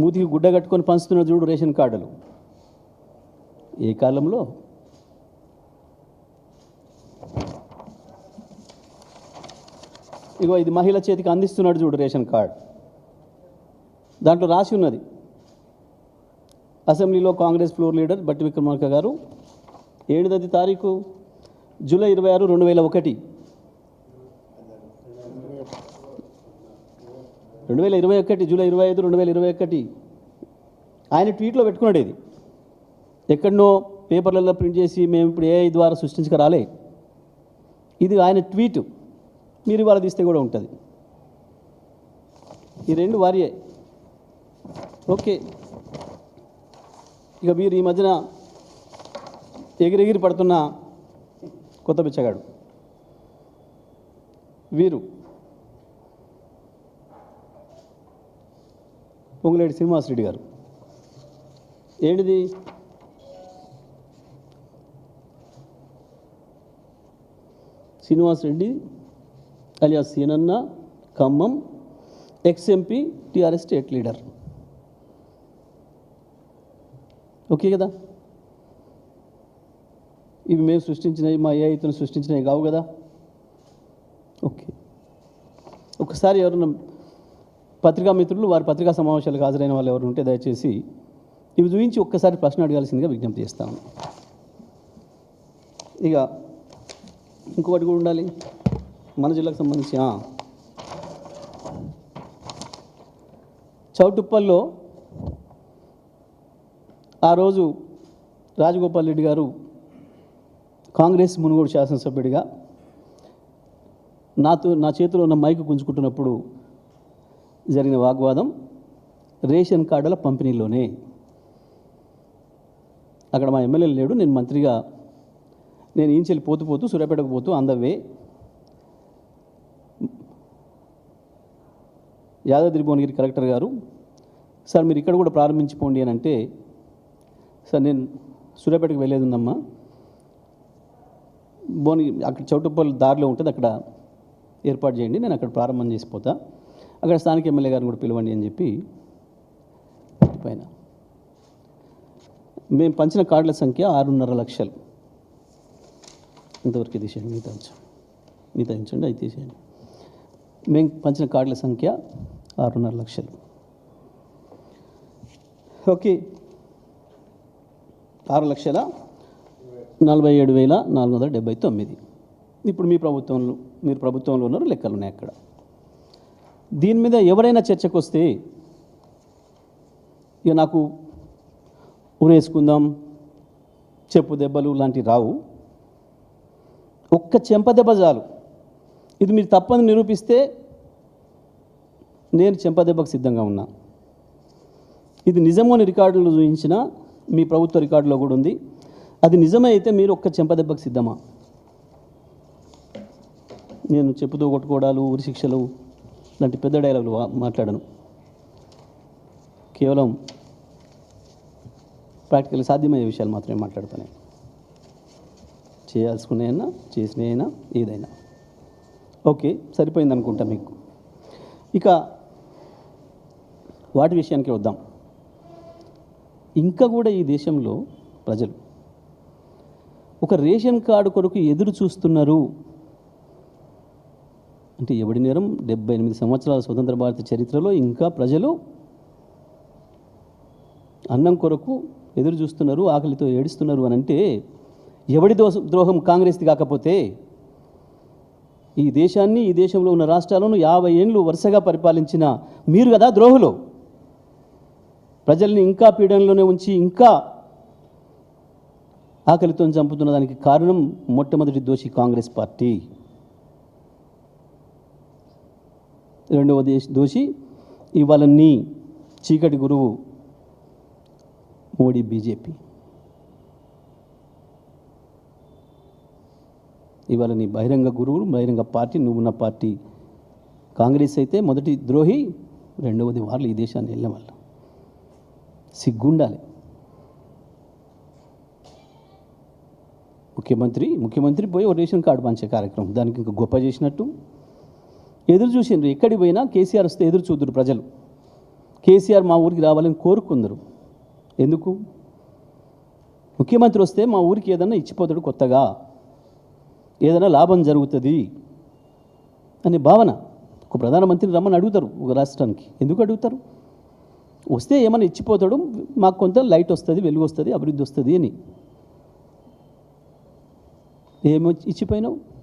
మూతికి గుడ్డ కట్టుకొని పంచుతున్న చూడు రేషన్ కార్డులు. ఏ కాలంలో? ఇగో ఇది మహిళ చేతికి అందిస్తున్నాడు చూడు రేషన్ కార్డ్. దాంట్లో రాసి ఉన్నది. అసెంబ్లీలో కాంగ్రెస్ ఫ్లోర్ లీడర్ బట్టి విక్రమార్క గారు ఏడుదది తారీఖు జూలై ఇరవై ఆరు రెండు వేల ఒకటి. రెండు వేల ఇరవై ఒకటి జూలై ఇరవై ఐదు రెండు వేల ఇరవై ఒకటి. ఆయన ట్వీట్లో పెట్టుకున్నాడు ఇది. ఎక్కడనో పేపర్లలో ప్రింట్ చేసి మేము ఇప్పుడు ఏఐ ద్వారా సృష్టించక రాలే ఇది ఆయన ట్వీట్. మీరు ఇవాళ తీస్తే కూడా ఉంటుంది. ఈ రెండు వారియే. ఓకే. ఇక మీరు ఈ మధ్యన ఎగిరెగిరి పడుతున్న కొత్త బిచ్చగాడు. వీరు. పొంగులేటి శ్రీనివాసరెడ్డి గారు. ఏంటిది? Srinivas Reddy alias Seenanna Khammam ex MP TRS state leader. Okay కదా? ఇవి మేము సృష్టించినవి మా ఏ సృష్టించినవి కావు కదా? ఓకే. ఒకసారి ఎవరన్నా పత్రికా మిత్రులు వారి పత్రికా సమావేశాలకు హాజరైన వాళ్ళు ఎవరు ఉంటే దయచేసి ఇవి చూపించి ఒక్కసారి ప్రశ్న అడగాల్సిందిగా విజ్ఞప్తి చేస్తాను ఇక ఇంకొకటి కూడా ఉండాలి. మన జిల్లాకు సంబంధించి చౌటుప్పల్లో ఆ రోజు రాజగోపాల్ రెడ్డి గారు కాంగ్రెస్ మునుగోడు శాసనసభ్యుడిగా నాతో నా చేతిలో ఉన్న మైకు గుంజుకుంటున్నప్పుడు జరిగిన వాగ్వాదం రేషన్ కార్డుల పంపిణీలోనే. అక్కడ మా ఎమ్మెల్యే లేడు నేను మంత్రిగా నేను ఈంచెల్లి పోతూ పోతూ సూర్యాపేటకు పోతూ అందవే. యాదాద్రి భువనగిరి కలెక్టర్ గారు సార్ మీరు ఇక్కడ కూడా ప్రారంభించిపోండి అని అంటే సార్ నేను సూర్యాపేటకు వెళ్ళేది ఉందమ్మా. భువనగిరి అక్కడ చౌటుప్పల్ దారిలో ఉంటుంది అక్కడ ఏర్పాటు చేయండి నేను అక్కడ ప్రారంభం చేసిపోతా అక్కడ స్థానిక ఎమ్మెల్యే గారిని కూడా పిలవండి అని చెప్పి పైన. మేము పంచిన కార్డుల సంఖ్య ఆరున్నర లక్షలు. ఇంతవరకు తీసేయండి మిగతా ఉంచండి మిగతా ఉంచండి అది తీసేయండి. మేము పంచిన కార్డుల సంఖ్య ఆరున్నర లక్షలు. ఓకే. ఆరు లక్షల నలభై ఏడు వేల నాలుగు వందల డెబ్బై తొమ్మిది. ఇప్పుడు మీ ప్రభుత్వంలో మీరు ప్రభుత్వంలో ఉన్నారు లెక్కలు ఉన్నాయి అక్కడ. దీని మీద ఎవరైనా చర్చకు వస్తే ఇక నాకు ఊరేసుకుందాం చెప్పు దెబ్బలు లాంటివి రావు. ఒక్క చెంప దెబ్బ చాలు. ఇది మీరు తప్పని నిరూపిస్తే నేను చెంప దెబ్బకు సిద్ధంగా ఉన్నా. ఇది నిజమని రికార్డులు చూపించిన మీ ప్రభుత్వ రికార్డులో కూడా ఉంది. అది నిజమే అయితే మీరు ఒక్క చెంప దెబ్బకు సిద్ధమా? నేను చెప్పుతో కొట్టుకోవడాలు ఉరి ఇలాంటి లాంటి పెద్ద డైలాగులు మాట్లాడను. కేవలం ప్రాక్టికల్ సాధ్యమయ్యే విషయాలు మాత్రమే మాట్లాడతాను. చేయాల్సుకునేనా చేసినైనా ఏదైనా. ఓకే సరిపోయింది అనుకుంటా మీకు. ఇక వాటి విషయానికి వద్దాం. ఇంకా కూడా ఈ దేశంలో ప్రజలు ఒక రేషన్ కార్డు కొరకు ఎదురు చూస్తున్నారు. అంటే ఎవడి నేరం? డెబ్బై ఎనిమిది సంవత్సరాల స్వతంత్ర భారత చరిత్రలో ఇంకా ప్రజలు అన్నం కొరకు ఎదురు చూస్తున్నారు ఆకలితో ఏడుస్తున్నారు అని అంటే ఎవడి దోష? ద్రోహం కాంగ్రెస్ది కాకపోతే ఈ దేశాన్ని ఈ దేశంలో ఉన్న రాష్ట్రాలను యాభై ఏండ్లు వరుసగా పరిపాలించిన మీరు కదా ద్రోహులు. ప్రజల్ని ఇంకా పీడనలోనే ఉంచి ఇంకా ఆకలితో చంపుతున్న దానికి కారణం మొట్టమొదటి దోషి కాంగ్రెస్ పార్టీ. రెండవ దోషి ఇవాళ నీ చీకటి గురువు మోడీ బీజేపీ. ఇవాళ నీ బహిరంగ గురువులు బహిరంగ పార్టీ నువ్వున్న పార్టీ కాంగ్రెస్ అయితే మొదటి ద్రోహి రెండవది వాళ్ళు ఈ దేశాన్ని వెళ్ళిన వాళ్ళు. సిగ్గుండాలి. ముఖ్యమంత్రి ముఖ్యమంత్రి పోయి ఓ రేషన్ కార్డు పంచే కార్యక్రమం. దానికి ఇంకా గొప్ప చేసినట్టు ఎదురు చూసిండ్రు. ఎక్కడికి పోయినా కేసీఆర్ వస్తే ఎదురు చూద్దరు ప్రజలు. కేసీఆర్ మా ఊరికి రావాలని కోరుకుందరు. ఎందుకు? ముఖ్యమంత్రి వస్తే మా ఊరికి ఏదన్నా ఇచ్చిపోతాడు కొత్తగా. ఏదైనా లాభం జరుగుతుంది అనే భావన ఒక ప్రధానమంత్రిని రమ్మని అడుగుతారు ఒక రాష్ట్రానికి. ఎందుకు అడుగుతారు? వస్తే ఏమైనా ఇచ్చిపోతాడు మాకు కొంత లైట్ వస్తుంది వెలుగు వస్తుంది అభివృద్ధి వస్తుంది అని. ఏమో ఇచ్చిపోయినావు?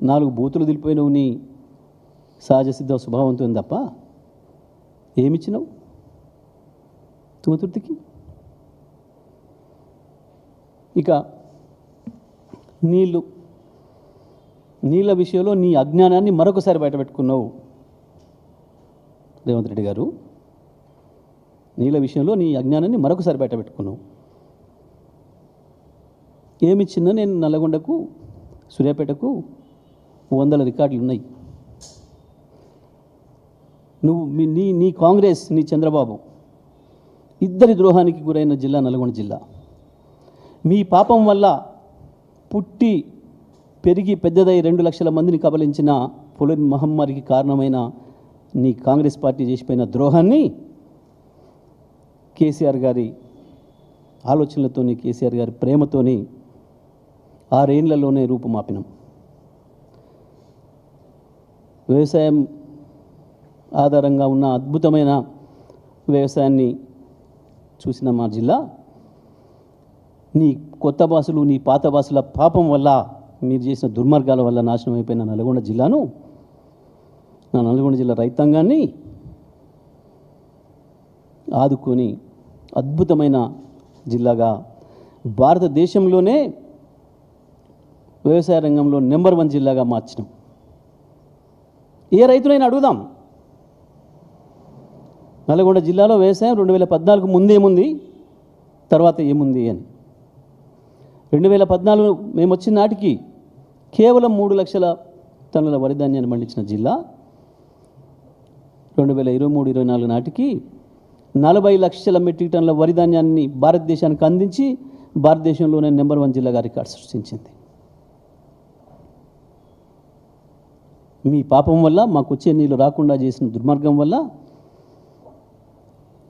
నాలుగు బూతులు దిలిపోయినవు నీ సహజ సిద్ధ స్వభావంతో తప్ప ఏమిచ్చినావు తుమతుర్తికి? ఇక నీళ్ళు నీళ్ళ విషయంలో నీ అజ్ఞానాన్ని మరొకసారి బయటపెట్టుకున్నావు రేవంత్ రెడ్డి గారు. నీళ్ళ విషయంలో నీ అజ్ఞానాన్ని మరొకసారి బయటపెట్టుకున్నావు ఏమిచ్చిందో నేను నల్లగొండకు సూర్యాపేటకు వందల రికార్డులు ఉన్నాయి. నువ్వు మీ నీ నీ కాంగ్రెస్ నీ చంద్రబాబు ఇద్దరి ద్రోహానికి గురైన జిల్లా నల్గొండ జిల్లా. మీ పాపం వల్ల పుట్టి పెరిగి పెద్దదై రెండు లక్షల మందిని కబలించిన పొలిన్ మహమ్మారికి కారణమైన నీ కాంగ్రెస్ పార్టీ చేసిపోయిన ద్రోహాన్ని కేసీఆర్ గారి ఆలోచనలతోని కేసీఆర్ గారి ప్రేమతోని ఆరేళ్ళలోనే రూపుమాపినాం. వ్యవసాయం ఆధారంగా ఉన్న అద్భుతమైన వ్యవసాయాన్ని చూసిన మా జిల్లా. నీ కొత్త భాషలు నీ పాత భాషల పాపం వల్ల మీరు చేసిన దుర్మార్గాల వల్ల నాశనం అయిపోయిన నల్గొండ జిల్లాను నా నల్గొండ జిల్లా రైతాంగాన్ని ఆదుకొని అద్భుతమైన జిల్లాగా భారతదేశంలోనే వ్యవసాయ రంగంలో నెంబర్ వన్ జిల్లాగా మార్చినాం. ఏ రైతునైనా అడుగుదాం. నల్గొండ జిల్లాలో వ్యవసాయం రెండు వేల పద్నాలుగు ముందేముంది తర్వాత ఏముంది అని. రెండు వేల పద్నాలుగు మేము వచ్చిన నాటికి కేవలం మూడు లక్షల టన్నుల వరి ధాన్యాన్ని పండించిన జిల్లా. రెండు వేల ఇరవై మూడు ఇరవై నాలుగు నాటికి నలభై లక్షల మెట్రిక్ టన్నుల వరి ధాన్యాన్ని భారతదేశానికి అందించి భారతదేశంలోనే నెంబర్ వన్ జిల్లాగా రికార్డు సృష్టించింది. మీ పాపం వల్ల మాకు వచ్చే నీళ్ళు రాకుండా చేసిన దుర్మార్గం వల్ల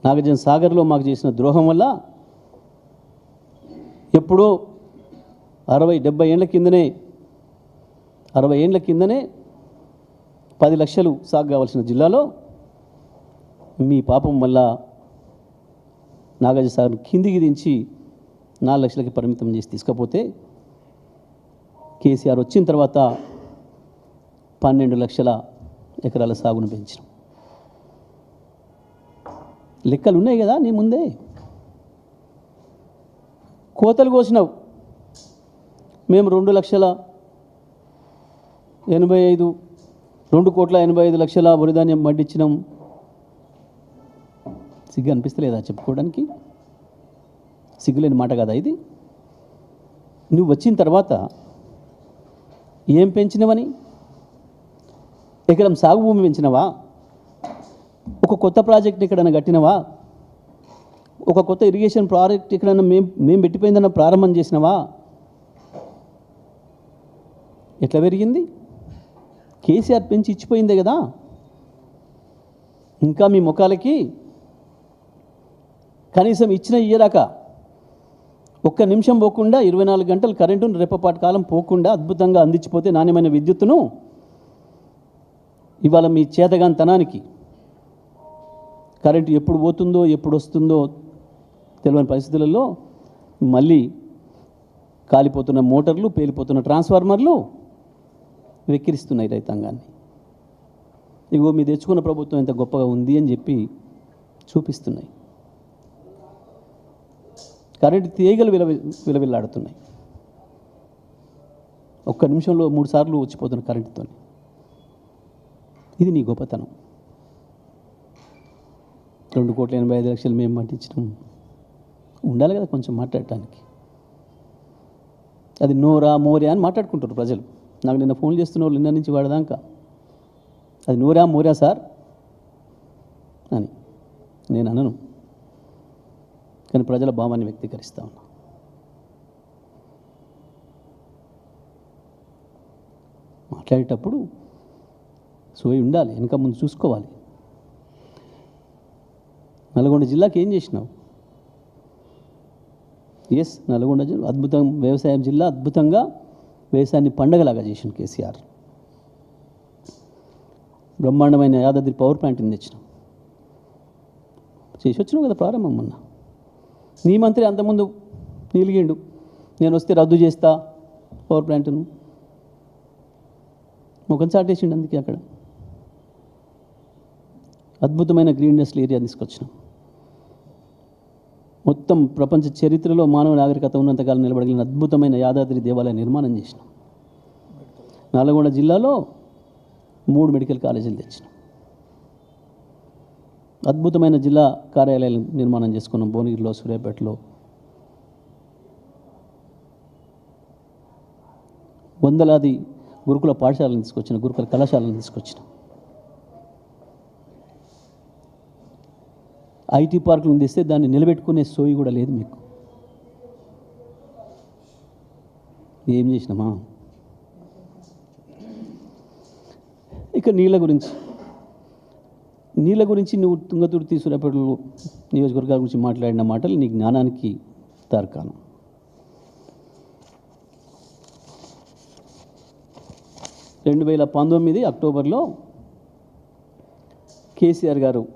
నాగార్జున సాగర్లో మాకు చేసిన ద్రోహం వల్ల ఎప్పుడో అరవై డెబ్బై ఏళ్ళ కిందనే అరవై ఏళ్ళ కిందనే పది లక్షలు సాగు కావాల్సిన జిల్లాలో మీ పాపం వల్ల నాగార్జున సాగర్ కిందికి దించి నాలుగు లక్షలకి పరిమితం చేసి తీసుకపోతే కేసీఆర్ వచ్చిన తర్వాత పన్నెండు లక్షల ఎకరాల సాగును పెంచినాం. లెక్కలు ఉన్నాయి కదా నీ ముందే? కోతలు కోసినావు. మేము రెండు లక్షల ఎనభై ఐదు రెండు కోట్ల ఎనభై ఐదు లక్షల వరిధాన్యం పండించినాం. సిగ్గు అనిపిస్తలేదా చెప్పుకోవడానికి? సిగ్గులేని మాట కదా ఇది. నువ్వు వచ్చిన తర్వాత ఏం పెంచినవని? ఎకరం సాగు భూమి పెంచినవా? ఒక కొత్త ప్రాజెక్ట్ ఎక్కడైనా కట్టినవా? ఒక కొత్త ఇరిగేషన్ ప్రాజెక్ట్ ఎక్కడైనా మేము మేము పెట్టిపోయిందన్న ప్రారంభం చేసినవా? ఎట్లా పెరిగింది? కేసీఆర్ పెంచి ఇచ్చిపోయిందే కదా? ఇంకా మీ ముఖాలకి కనీసం ఇచ్చిన ఇయ్యరాక ఒక్క నిమిషం పోకుండా ఇరవై నాలుగు గంటలు కరెంటును రేపపాటి కాలం పోకుండా అద్భుతంగా అందించిపోతే నాణ్యమైన విద్యుత్తును ఇవాళ మీ చేతగాంతనానికి కరెంటు ఎప్పుడు పోతుందో ఎప్పుడు వస్తుందో తెలియని పరిస్థితులలో మళ్ళీ కాలిపోతున్న మోటార్లు పేలిపోతున్న ట్రాన్స్ఫార్మర్లు వెక్కిరిస్తున్నాయి రైతాంగాన్ని. ఇగో మీ తెచ్చుకున్న ప్రభుత్వం ఎంత గొప్పగా ఉంది అని చెప్పి చూపిస్తున్నాయి. కరెంటు తీగలు విల విలవిల్లాడుతున్నాయి. ఒక్క నిమిషంలో మూడు సార్లు వచ్చిపోతున్న కరెంటుతోనే. ఇది నీ గొప్పతనం. రెండు కోట్ల ఎనభై ఐదు లక్షలు మేము పట్టించడం ఉండాలి కదా కొంచెం మాట్లాడటానికి. అది నోరా మోర్యా అని మాట్లాడుకుంటారు ప్రజలు. నాకు నిన్న ఫోన్ చేస్తున్న వాళ్ళు నిన్న నుంచి వాడదాకా అది నోరా మోర్యా సార్ అని నేను అనను. కానీ ప్రజల భావాన్ని వ్యక్తీకరిస్తా ఉన్నా. మాట్లాడేటప్పుడు సోయి ఉండాలి వెనక ముందు చూసుకోవాలి. నల్గొండ జిల్లాకి ఏం చేసినావు? ఎస్ నల్గొండ జిల్లా అద్భుతం వ్యవసాయం జిల్లా అద్భుతంగా వ్యవసాయాన్ని పండగలాగా చేసిన కేసీఆర్. బ్రహ్మాండమైన యాదాద్రి పవర్ ప్లాంట్ని తెచ్చినాం. చేసి వచ్చినావు కదా ప్రారంభం మొన్న. నీ మంత్రి అంతకుముందు నిలిగిండు. నేను వస్తే రద్దు చేస్తా పవర్ ప్లాంట్ను ముఖం చాటేసిండు అందుకే అక్కడ. అద్భుతమైన గ్రీన్ ఏరియా తీసుకొచ్చినాం. మొత్తం ప్రపంచ చరిత్రలో మానవ నాగరికత ఉన్నంతకాలం నిలబడగలిగిన అద్భుతమైన యాదాద్రి దేవాలయ నిర్మాణం చేసినాం. నల్గొండ జిల్లాలో మూడు మెడికల్ కాలేజీలు తెచ్చినాం. అద్భుతమైన జిల్లా కార్యాలయాలు నిర్మాణం చేసుకున్నాం. భువనగిరిలో సూర్యాపేటలో. వందలాది గురుకుల పాఠశాలను తీసుకొచ్చిన. గురుకుల కళాశాలను తీసుకొచ్చిన. ఐటీ పార్కులను తెస్తే దాన్ని నిలబెట్టుకునే సోయి కూడా లేదు మీకు. ఏం చేసినామా? ఇక నీళ్ళ గురించి. నీళ్ళ గురించి నువ్వు తుంగతుర్తి సూర్యాపేటలో నియోజకవర్గాల గురించి మాట్లాడిన మాటలు నీ జ్ఞానానికి తార్కాణం. రెండు వేల పంతొమ్మిది అక్టోబర్లో కేసీఆర్ గారు